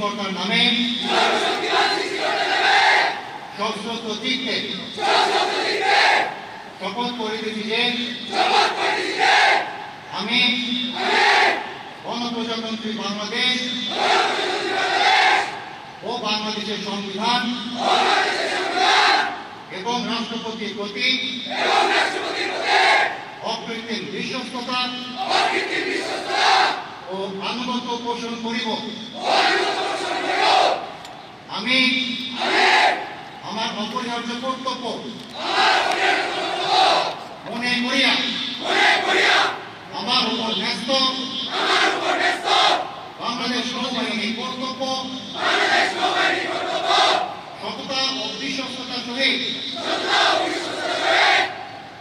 কর্তার নামে সশস্ত্র চিত্তে শপথ করিতেছি যে, আমি গণপ্রজাতন্ত্রী বাংলাদেশ ও বাংলাদেশের সংবিধান এবং রাষ্ট্রপতির প্রতি অকৃত্রিম বিশ্বস্ততা ও আনুগত্য পোষণ করিব। আমি আমার অপরিহার্য কর্তব্য মনে করিয়া আমার উপর ন্যস্ত বাংলাদেশ নৌবাহিনীর কর্তব্য সততা ও বিশ্বস্ততার সহিত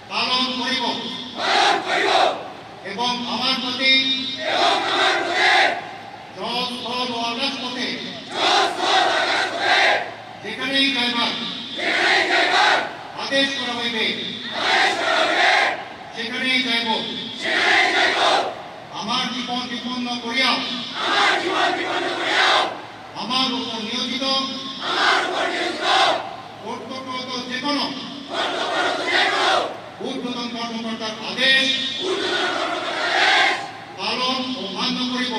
পালন করিব এবং আমার প্রতি যেখানেই যাইবার আদেশ করা হইবে। সেখানেই যাইব। আমার জীবন বিপন্ন করিয়া আমার উপর নিয়োজিত। কর্তব্যরত যে কোনো ঊর্ধ্বতন কর্মকর্তার আদেশ। পালন ও মান্য করিব।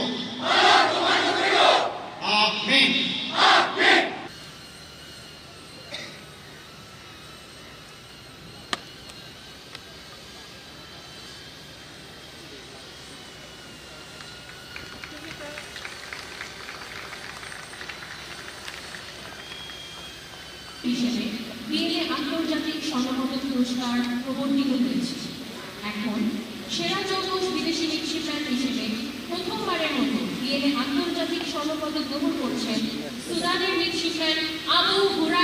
আমিন। হিসেবে তিনি আন্তর্জাতিক সমাগত পুরস্কার প্রবন্ধিত হয়েছে। এখন সেরা চতুর্থ বিদেশি শিক্ষার হিসেবে প্রথমবারের মতো বিএনএ আন্তর্জাতিক স্বর্ণপদক গ্রহণ করছেন সুদানের মৃৎশিল্পের আবু হুরা